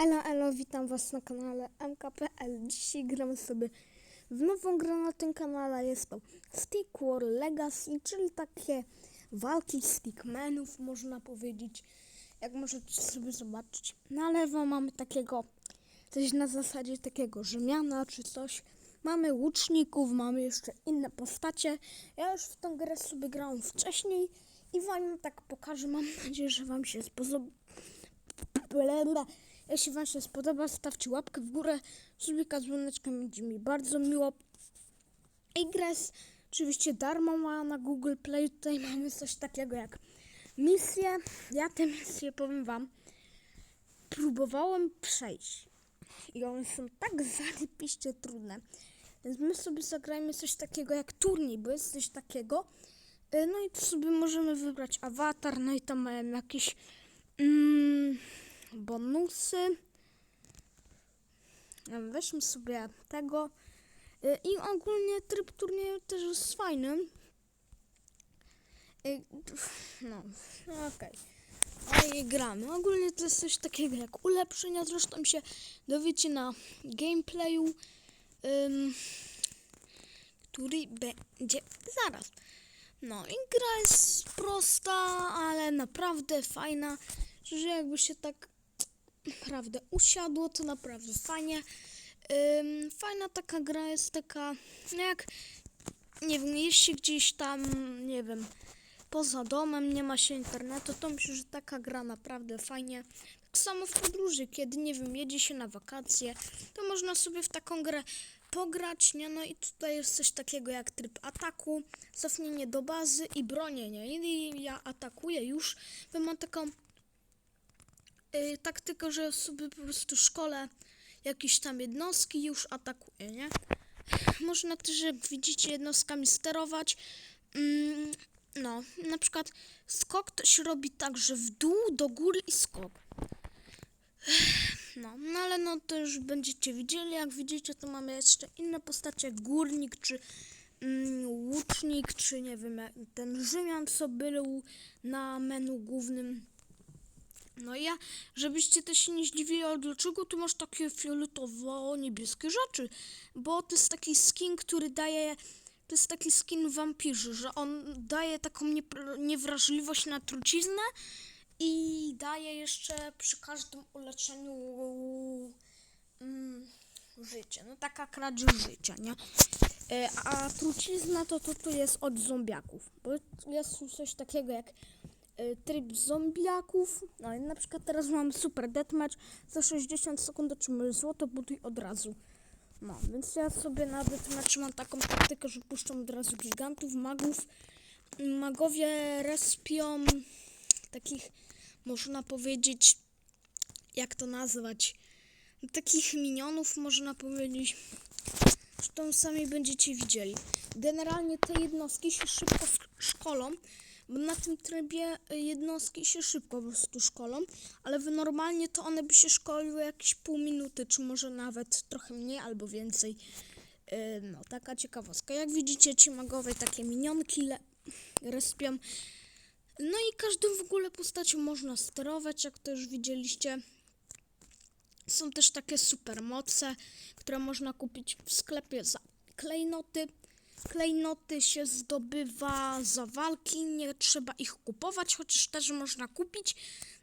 Elo, elo, witam was na kanale MKPL. Dzisiaj gramy sobie w nową grę na tym kanale. Jest to Stick War Legacy, czyli takie walki stickmenów, można powiedzieć. Jak możecie sobie zobaczyć, na lewo mamy takiego, coś na zasadzie takiego Rzymiana czy coś. Mamy łuczników, mamy jeszcze inne postacie. Ja już w tą grę sobie grałem wcześniej i wam tak pokażę. Mam nadzieję, że wam się spodoba. Jeśli Wam się spodoba, stawcie łapkę w górę, subika z dzwoneczkiem, będzie mi bardzo miło. I oczywiście darmowa na Google Play. Tutaj mamy coś takiego jak misje. Ja te misje, powiem Wam, próbowałem przejść. I one są tak zarypiście trudne. Więc my sobie zagrajmy coś takiego jak turniej, bo jest coś takiego. Y, No i tu sobie możemy wybrać awatar, no i tam jakieś... Mm, bonusy. Weźmy sobie tego. Y, I ogólnie tryb turnieju też jest fajny. Y, No, no okej. No i gramy. Ogólnie to jest coś takiego jak ulepszenia. Zresztą się dowiecie na gameplayu, który będzie zaraz. No i gra jest prosta, ale naprawdę fajna, że jakby się tak naprawdę usiadło, to naprawdę fajnie. Ym, fajna taka gra jest taka, no jak, nie wiem, jeśli gdzieś tam, nie wiem, poza domem nie ma się internetu, to myślę, że taka gra naprawdę fajnie. Tak samo w podróży, kiedy, nie wiem, jedzie się na wakacje, to można sobie w taką grę pograć, nie? No i tutaj jest coś takiego jak tryb ataku, cofnięcie do bazy i bronienie. I ja atakuję już, bo mam taką yy, taktykę, że sobie po prostu szkole jakieś tam jednostki już atakuję, nie? Można też, jak widzicie, jednostkami sterować. Mm, no, na przykład skok to się robi tak, że w dół, do góry i skok. No, no ale no to już będziecie widzieli. Jak widzicie, to mamy jeszcze inne postacie, jak górnik, czy mm, łucznik, czy nie wiem, ten Rzymian, co był na menu głównym. No ja, żebyście też się nie zdziwili, ale dlaczego tu masz takie fioletowo-niebieskie rzeczy? Bo to jest taki skin, który daje, to jest taki skin wampirzy, że on daje taką niepr- niewrażliwość na truciznę i daje jeszcze przy każdym uleczeniu mm, życie. No taka kradzież życia, nie? E, A trucizna to, to, to jest od zombiaków, bo jest coś takiego jak tryb zombiaków. No i na przykład teraz mamy super deathmatch. Za 60 sekund otrzymujesz złoto, buduj od razu. No, więc ja sobie na deathmatch mam taką taktykę, że puszczam od razu gigantów, magów. Magowie respią takich, można powiedzieć, jak to nazwać, takich minionów, można powiedzieć. Zresztą sami będziecie widzieli. Generalnie te jednostki się szybko szkolą, bo na tym trybie y, jednostki się szybko po prostu szkolą, ale wy normalnie to one by się szkoliły jakieś pół minuty, czy może nawet trochę mniej albo więcej. Yy, No, taka ciekawostka. Jak widzicie, ci magowie takie minionki respią. No i każdym w ogóle postacią można sterować, jak to już widzieliście. Są też takie super moce, które można kupić w sklepie za klejnoty. Klejnoty się zdobywa za walki, nie trzeba ich kupować, chociaż też można kupić,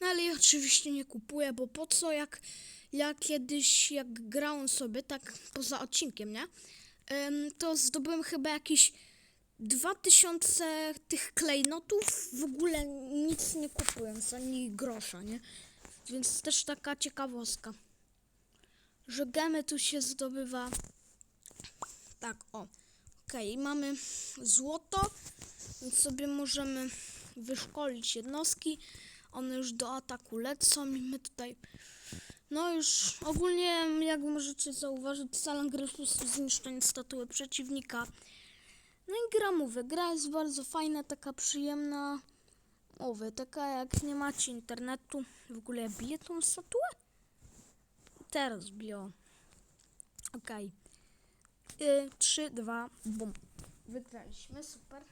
no ale ja oczywiście nie kupuję, bo po co, jak ja kiedyś, jak grałem sobie, tak poza odcinkiem, nie? To zdobyłem chyba jakieś 2000 tych klejnotów, w ogóle nic nie kupując, ani grosza, nie? Więc też taka ciekawostka, że gemy tu się zdobywa. Tak, o. Okej, mamy złoto, więc sobie możemy wyszkolić jednostki. One już do ataku lecą i my tutaj. No już ogólnie, jak możecie zauważyć, salon gry po prostu zniszczenie statuły przeciwnika. No i gra mówię, gra jest bardzo fajna, taka przyjemna. Mówię, taka jak nie macie internetu. W ogóle ja biję tą statuę? Teraz biję. Okej. Y, 3, 2, bum. Wygraliśmy, super.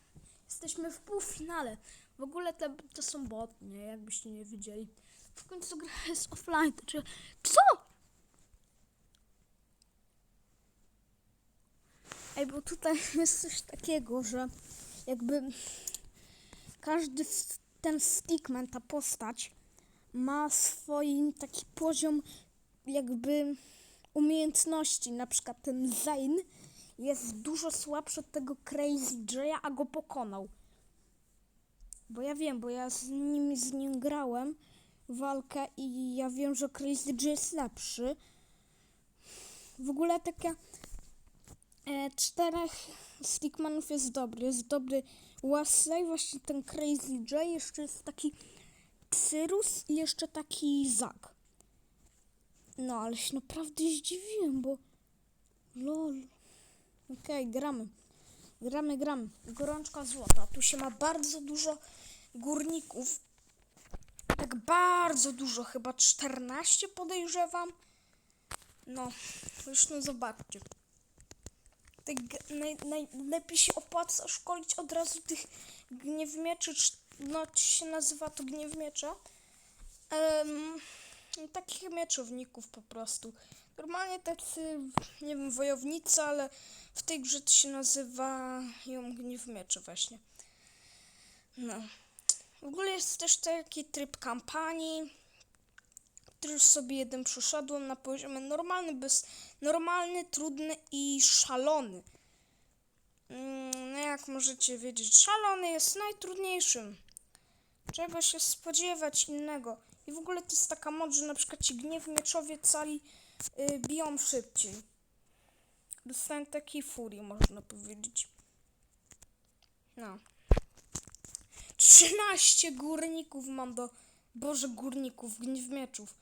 Jesteśmy w półfinale. W ogóle te, to są bot, nie? Jakbyście nie widzieli. w końcu gra jest offline. to Czy... Co? Ej, bo tutaj jest coś takiego, że jakby każdy ten stickman, ta postać ma swój taki poziom jakby umiejętności. Na przykład ten Zane jest dużo słabszy od tego Crazy Jaya, a go pokonał. Bo ja wiem, bo ja z nim, z nim grałem walkę i ja wiem, że Crazy Jay jest lepszy. W ogóle takie e, czterech stickmanów jest dobry. Jest dobry Wesley, właśnie ten Crazy Jay, jeszcze jest taki Cyrus i jeszcze taki Zak. No, ale się naprawdę zdziwiłem, bo lol. Okej, gramy. Gramy, gramy. Gorączka złota. Tu się ma bardzo dużo górników. Tak bardzo dużo, chyba 14 podejrzewam. No, już no zobaczcie. Tak, naj, naj, lepiej się opłaca szkolić od razu tych gniewmieczy, cz- no się nazywa to gniewmiecze. Um, takich mieczowników po prostu. Normalnie tacy, nie wiem, wojownicy, ale w tej grze to się nazywa ją gniew mieczy właśnie. No. W ogóle jest też taki tryb kampanii, który sobie jeden przeszedłem na poziomie normalny, bez normalny, trudny i szalony. Mm, No jak możecie wiedzieć, szalony jest najtrudniejszym. Czego się spodziewać innego. I w ogóle to jest taka moc, że na przykład ci gniew mieczowie cali y, biją szybciej. Dostałem takiej furii, można powiedzieć. No. 13 górników mam do... Boże, górników, gniew mieczów.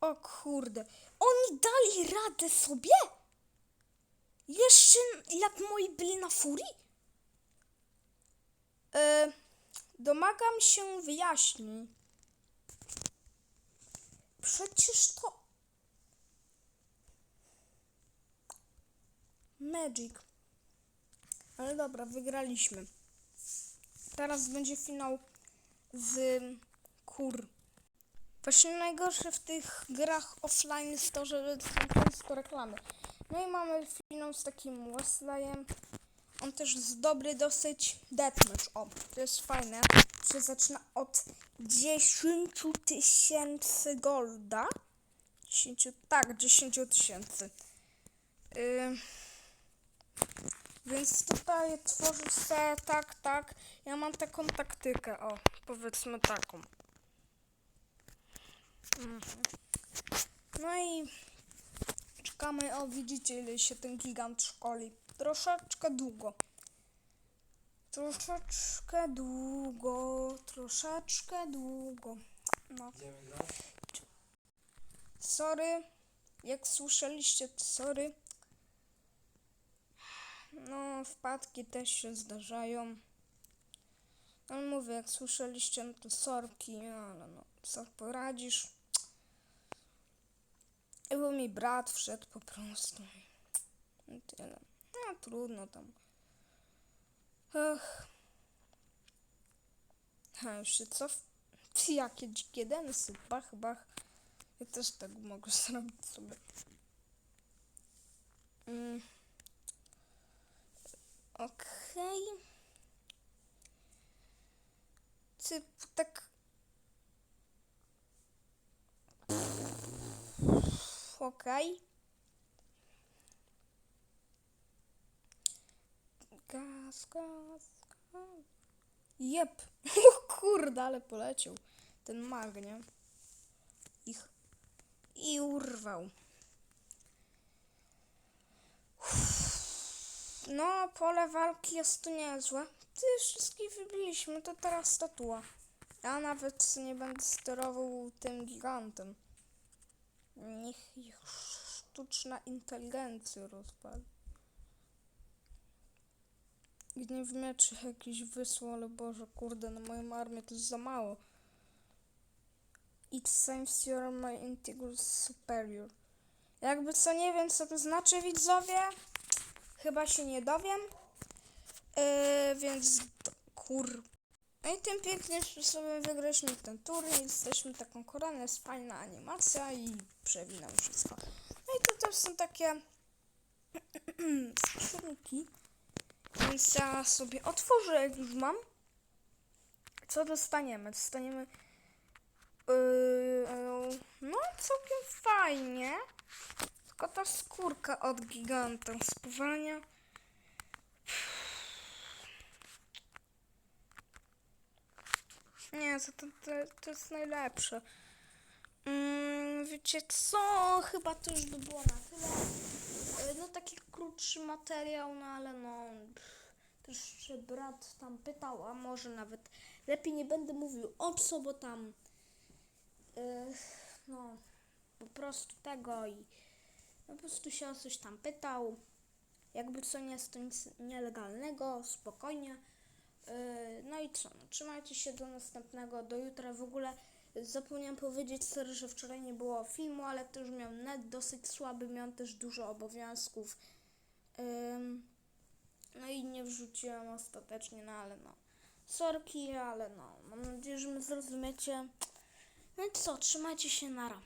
O kurde. Oni dali radę sobie? Jeszcze jak moi byli na furii? E, domagam się wyjaśnień. Przecież to... Magic. Ale dobra, wygraliśmy. Teraz będzie finał z kur. Właśnie najgorsze w tych grach offline jest to, że są często reklamy. No i mamy finał z takim Wesleyem. On też jest dobry dosyć. Deathmatch, o, to jest fajne. Się zaczyna od 10 tysięcy golda. 10, tak, 10 tysięcy. Yy, więc tutaj tworzy się tak, tak. Ja mam taką taktykę, o, powiedzmy taką. Mhm. No i czekamy, o widzicie ile się ten gigant szkoli. Troszeczkę długo. Troszeczkę długo, troszeczkę długo. No. Sorry, jak słyszeliście, to sorry. No, wpadki też się zdarzają. Ale mówię, jak słyszeliście, no to sorki, ale no, co poradzisz. I Bo mi brat wszedł po prostu. Tyle. No, trudno tam. Ach. A już się cof... Jakie dzikie densy, bach, bach. Ja też tak mogę zrobić sobie. Mm. Okej. Ty tak. Okej. Gaz, gaz. Jep. O kurde, ale poleciał. Ten mag, nie? Ich. I urwał. No, pole walki jest tu niezłe. Ty wszystkich wybiliśmy, to teraz statua. Ja nawet nie będę sterował tym gigantem. Niech ich sztuczna inteligencja rozpali. Gniew mieczy jakiś wysłał, ale Boże, kurde, na moją armię to jest za mało. It seems you're my integral superior. Jakby co nie wiem, co to znaczy, widzowie. Chyba się nie dowiem. Yy, więc kur. No i tym pięknie sobie wygraliśmy ten turniej, jesteśmy taką koronę, jest fajna animacja i przewinął wszystko. No i to też są takie skrzynki, więc ja sobie otworzę, jak już mam. Co dostaniemy? Dostaniemy yy, no całkiem fajnie, tylko ta skórka od giganta spowalnia. Nie, to, to, to jest najlepsze. Mm, wiecie co? Chyba to już by było na tyle. Krótszy materiał, no ale no też się brat tam pytał, a może nawet lepiej nie będę mówił o co, bo tam no po prostu tego i no, po prostu się o coś tam pytał. Jakby co nie jest to nic nielegalnego, spokojnie. Yy, No i co? No, trzymajcie się do następnego, do jutra. W ogóle zapomniałam powiedzieć, sorry, że wczoraj nie było filmu, ale też miał net dosyć słaby, miał też dużo obowiązków. No i nie wrzuciłam ostatecznie, no ale no. Sorki, ale no. Mam nadzieję, że mnie zrozumiecie. No i co? Trzymajcie się, nara.